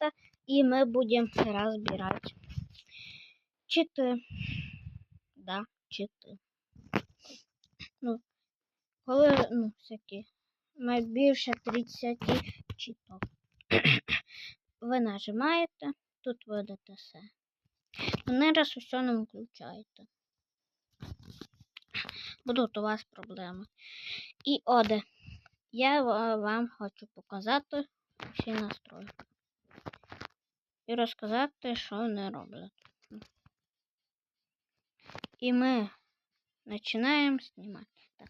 это, и мы будем разбирать. Читы. Да, чити. Ну, коли, ну, всякі, найбільше 30 читок. Ви нажимаєте, тут видите все. Вони раз усе не включаєте. Будуть у вас проблеми. І оде, я ва- вам хочу показати всі настрої. І розказати, що вони роблять. І ми починаємо знімати. Так.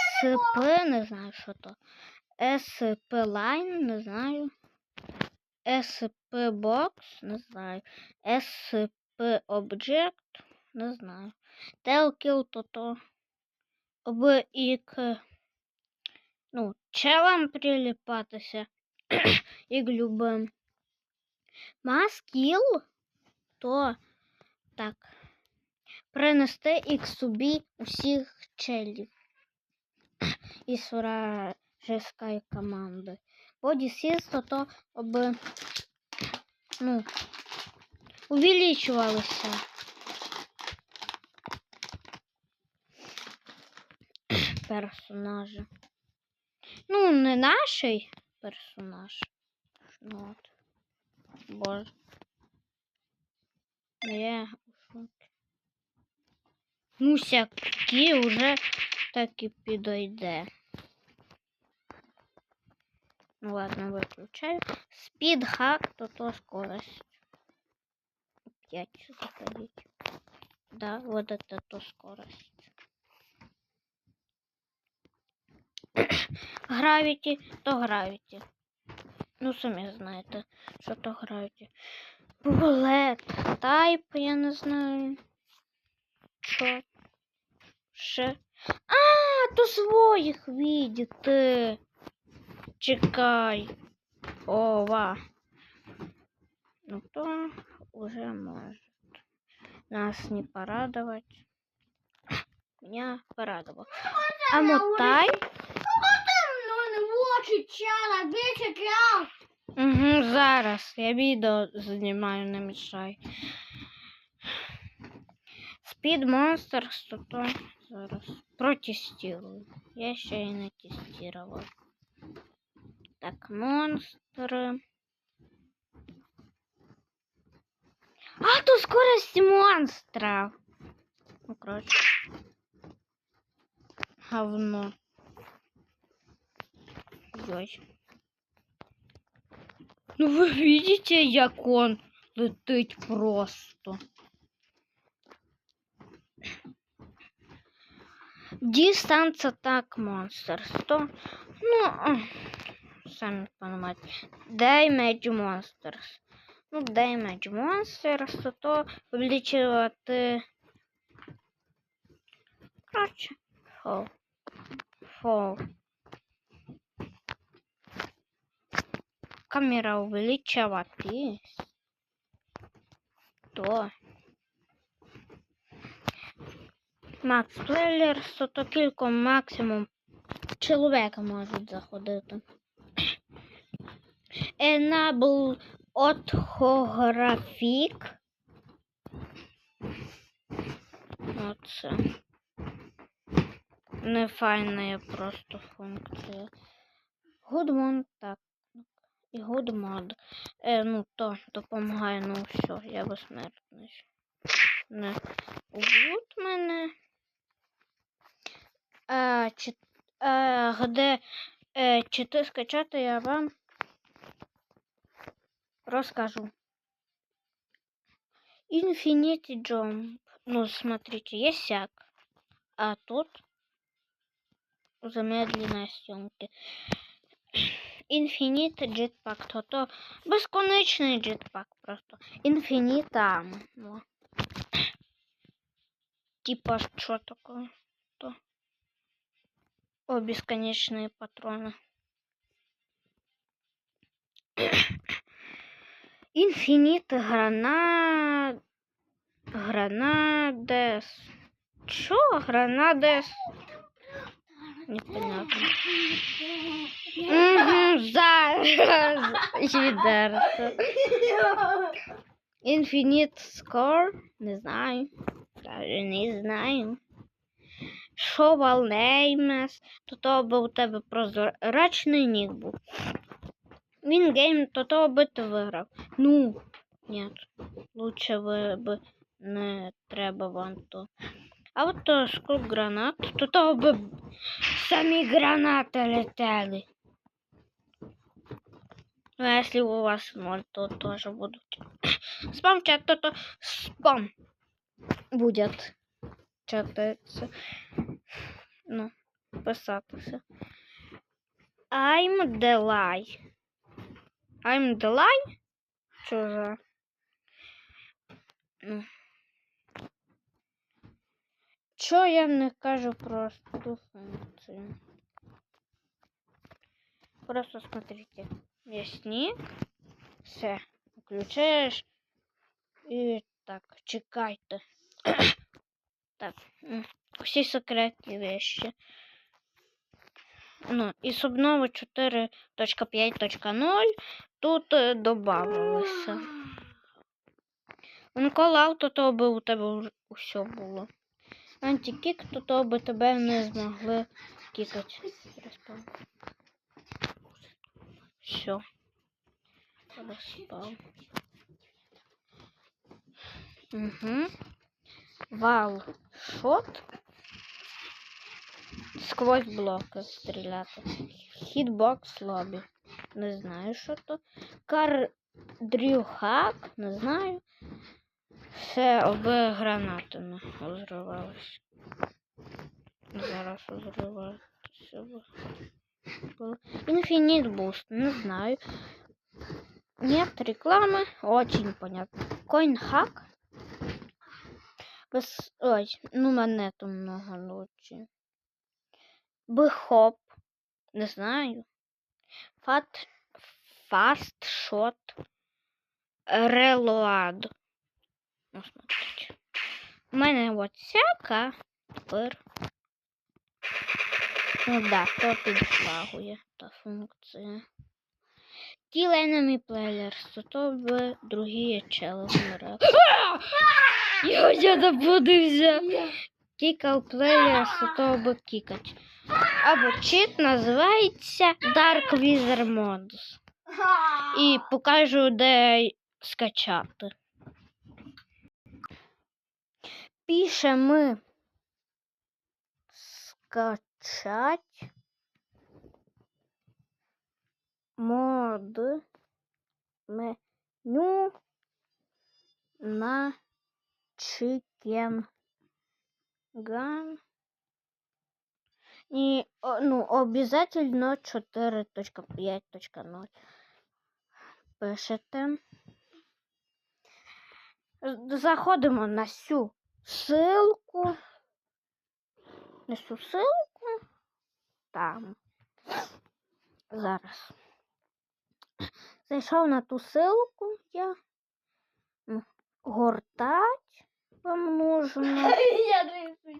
SP, не знаю, що то. SP Line, не знаю. SP Box, не знаю. SP Object, не знаю. Telkill, то то. Об і к ну, челам приліпатися, як любим. Маскіл, то так. Принести їх собі усіх челів із вражеської команди. Бодісісто то аби ну, увеличувалися. персонажі. Ну, не наший персонаж. Ну, от. Боже. Шокі. Ну, всякі вже так і підойде. Ну ладно, виключаю. Спід хак, то то скорость. Опять заходить. Да, вот это то скорость. Гравіті, то гравіті. Ну, самі знаєте, що то гравіті. Булет, тайп, я не знаю. Що? Ще. А, то своїх видіти. Чекай. Ова. Ну то уже может нас не порадовать. Меня порадовал. А мотай? Ну, не очі чала, більше крав. Угу, зараз. Я відео знімаю, не мішай. Speed Monsters, то то зараз. Протестирую. Я ще і не тестував. Так, монстри. А, то скорость монстров. Ну, короче. Говно. Ой. Ну вы видите, як он летить просто. Distance Attack Monster 100. Ну, самі понимаете. Damage Monsters. Ну, Damage Monsters, то увеличувати. Короче, фол. Фол. Камера увеличувати. То. Макс Плейлер, то кілько максимум чоловіка можуть заходити. Enable Orthographic. Оце. Не файна просто функція. Goodmon, так. І Goodmod. Е, ну, то допомагає, ну все, я безсмертний. Не уб'ють мене. А, чи, а, де е, чити скачати, я вам розкажу. Infinity Jump. Ну, смотрите, есть сяк. А тут замедлена съемки. Infinite Jetpack. То то безконечний джетпак просто. Інфініта. Во. Типа, что такое? То. О, бесконечные патроны. Инфинит гранат... Гранадес. Чё? Гранадес? Непонятно. Угу, зараз. Відерто. Infinite Score? Не знаю. Даже не знаю. Shovel Names. То то би у тебе прозрачний нік був. Він гейм, то то би ти виграв. Ну, ні. Лучше ви б не треба вам то. А от то скоп гранат, то то би самі гранати летели. Ну, а если у вас ноль, то тоже будут. Спам чат, то, то спам будет чататься. Ну, писатися. I'm the lie. I'm the lie? Що за? Ну. Чо я не кажу про ту функцію? Просто смотрите. Ник. Все. Включаєш. І так, чекайте. так. м, Всі секретні вещи. Ну, і з обнови 4.5.0 тут е, добавилося. Колав, то то би у тебе усе було. Антикік, то то би тебе не змогли кікати. Все. Розпав. Угу. Вал. Шот. Сквозь блоки стріляти. Хітбокс лобі. Не знаю, що то. Кардрюхак. Не знаю. Все оби гранатами розривалися. Зараз розриваються. Инфинит буст, не знаю. Нет рекламы, очень понятно. Coinhack. Без... Ой, ну монету много лучше. Бхоп, не знаю. Фат... Фаст шот. Релоад. Ну, смотрите. У мене от всяка. Тепер. Ну да, то підшагує та функція. Kill enemy players, то то другі чели вмирали. Його я забудився. Кікал players, то то би кікать. Або чит називається Dark Wizard Modus. І покажу, де скачати. Пишемо скачать мод меню на Chicken Gun. И, ну, обязательно 4.5.0. Пишете. З- Заходимо на цю ссылку. На цю ссылку. Там. Зараз. Зайшов на ту ссылку я. Ну, Гортать вам нужно. Я рисую.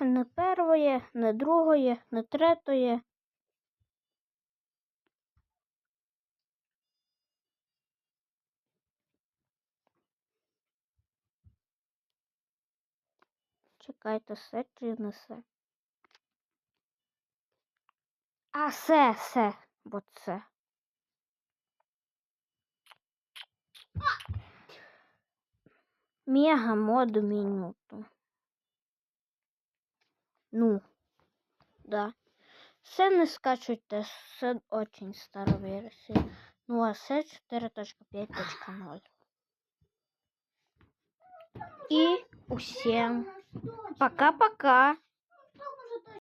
Не первое, не другое, не третє. Чекайте, все чи не все. А, все, все, бо це. Мега мод минуту. Ну, да. Все не скачуйте, це очень стара версія. Ну, а це 4.5.0. І усім пока-пока.